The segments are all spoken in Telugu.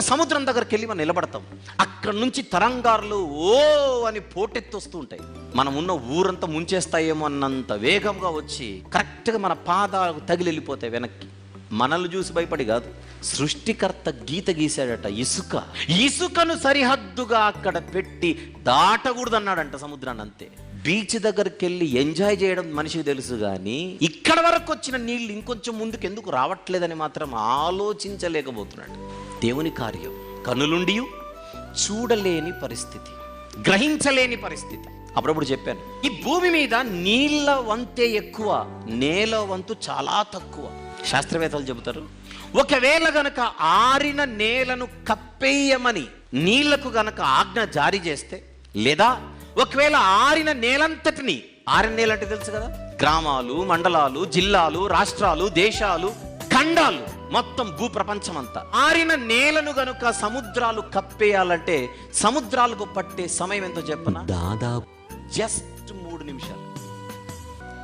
సముద్రం దగ్గరికి వెళ్ళి మనం నిలబడతాం. అక్కడ నుంచి తరంగాలు ఓ అని పోటెత్తొస్తూ ఉంటాయి. మనం ఉన్న ఊరంతా ముంచేస్తాయేమో అన్నంత వేగంగా వచ్చి కరెక్ట్గా మన పాదాలకు తగిలి వెళ్ళిపోతాయి వెనక్కి. మనల్ని చూసి భయపడి కాదు. సృష్టికర్త గీత గీశాడట ఇసుక. ఇసుకను సరిహద్దుగా అక్కడ పెట్టి దాటకూడదన్నాడంట సముద్రాన్ని అంతే. బీచ్ దగ్గరికి వెళ్ళి ఎంజాయ్ చేయడం మనిషికి తెలుసు కానీ ఇక్కడ వరకు వచ్చిన నీళ్ళు ఇంకొంచెం ముందుకు ఎందుకు రావట్లేదని మాత్రం ఆలోచించలేకపోతున్నాడు. దేవుని కార్యం కనులుండి చూడలేని పరిస్థితి గ్రహించలేని పరిస్థితి. అప్పుడప్పుడు చెప్పాను ఈ భూమి మీద నీళ్ళ వంతే ఎక్కువ నేల వంతు చాలా తక్కువ. శాస్త్రవేత్తలు చెబుతారు ఒకవేళ గనక ఆరిన నేలను కప్పేయమని నీళ్ళకు గనక ఆజ్ఞ జారీ చేస్తే లేదా ఒకవేళ ఆరిన నేలంతటిని ఆరిన నేల అంటే తెలుసు కదా? గ్రామాలు మండలాలు జిల్లాలు రాష్ట్రాలు దేశాలు ఖండాలు మొత్తం భూప్రపంచం అంతా ఆరిన నేలను గనుక సముద్రాలు కప్పేయాలంటే సముద్రాలకు పట్టే సమయం ఎంతో చెప్పనా? దాదాపు జస్ట్ మూడు నిమిషాలు.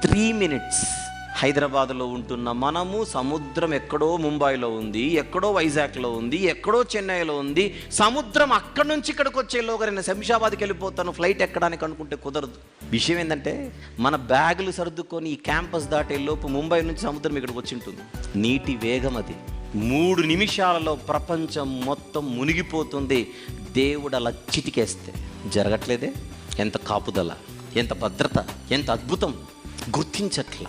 Three minutes. హైదరాబాద్లో ఉంటున్న మనము సముద్రం ఎక్కడో ముంబైలో ఉంది ఎక్కడో వైజాగ్లో ఉంది ఎక్కడో చెన్నైలో ఉంది. సముద్రం అక్కడి నుంచి ఇక్కడికి వచ్చేలోగా నేను శంషాబాద్కి వెళ్ళిపోతాను ఫ్లైట్ ఎక్కడానికి అనుకుంటే కుదరదు. విషయం ఏంటంటే మన బ్యాగులు సర్దుకొని ఈ క్యాంపస్ దాటే లోపు ముంబై నుంచి సముద్రం ఇక్కడికి వచ్చి ఉంటుంది. నీటి వేగం అది. మూడు నిమిషాలలో ప్రపంచం మొత్తం మునిగిపోతుంది. దేవుడు అలా చిటికేస్తే జరగట్లేదే? ఎంత కాపుదల ఎంత భద్రత ఎంత అద్భుతం. గుర్తించట్లా.